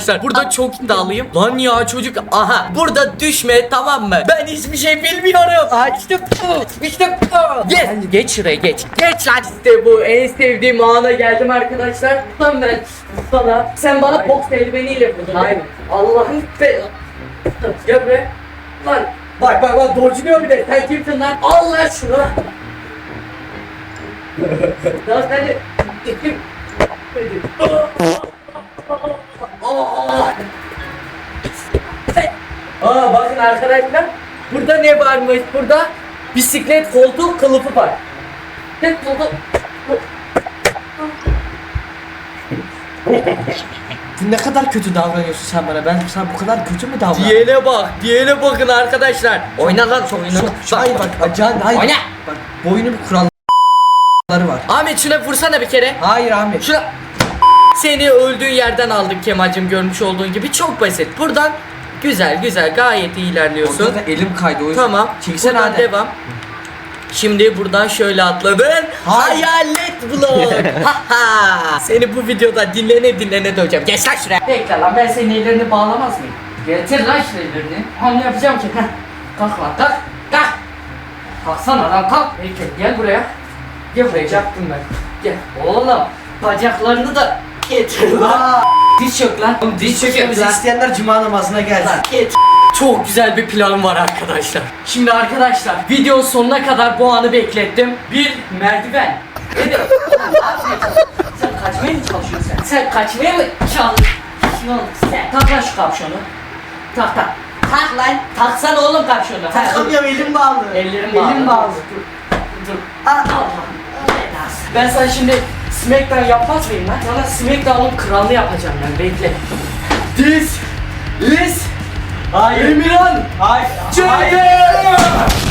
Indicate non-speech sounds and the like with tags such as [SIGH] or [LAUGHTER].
Arkadaşlar burada çok iddialıyım. Lan ya çocuk aha burada düşme tamam mı? Ben hiçbir şey bilmiyorum. Aa, işte bu işte bu. Yes. Geç şuraya geç. Geç lan işte bu en sevdiğim ana geldim arkadaşlar. Lan ben sana sen bana boks eldiveniyle vurdun. Hayır. Allah'ın be. Gel buraya. Lan bak bak bak borcunuyor bir de sen kimsin lan? Allah şunu. [LAUGHS] Lan sen de Aa bakın arkadaşlar burada ne varmış burada bisiklet koltuk kılıfı var. Bisiklet koltuk Ne kadar kötü davranıyorsun sen bana. Ben sana bu kadar kötü mü davranıyorum? Diyene bak diyene bakın arkadaşlar. Oyna lan oyna. Şu, hayır bak, Can hayır. Oyna. Bak boyunun kuralları var. Ahmet şuna vursana bir kere. Hayır Ahmet. Şuna seni öldüğün yerden aldık Kemal'cim görmüş olduğun gibi çok basit. Buradan güzel güzel gayet iyi ilerliyorsun. Orada da elim kaydı o yüzden. Tamam. Çeksene buradan hadi. devam. Şimdi buradan şöyle atladın. Hayır. Hayalet. Haha. [LAUGHS] Seni bu videoda dinlene dinlene döveceğim. Geç lan şuraya. Bekle lan ben senin ellerini bağlamaz mıyım? Getir lan şu ellerini. Hamle yapacağım ki. Heh. Kalk lan kalk. Kalk. Kalksana lan kalk. Bekle gel buraya. Gel buraya. Yapacaktım ben. Gel. Oğlum bacaklarını da getir lan. Diz çök lan. Oğlum diz çök Bizi lan. isteyenler cuma namazına gelsin. Lan git. Çok güzel bir planım var arkadaşlar. Şimdi arkadaşlar videonun sonuna kadar bu anı beklettim. Bir merdiven. Evet. Oğlum, ne yapıyorsun? Sen kaçmaya mı çalışıyorsun sen? Sen kaçmaya mı çalışıyorsun sen? Tak lan şu kapşonu. Tak tak. Tak lan. Taksana oğlum kapşonu. Tak. Takamıyorum elim bağlı. Ellerim bağlı. Elim bağlı. Dur. Dur. Allah'ım. Ben sana şimdi Smackdown yapmaz mıyım lan? Sana Smackdown'un kralını yapacağım ben bekle. This is Hayır. Emirhan Hayır. Çelik!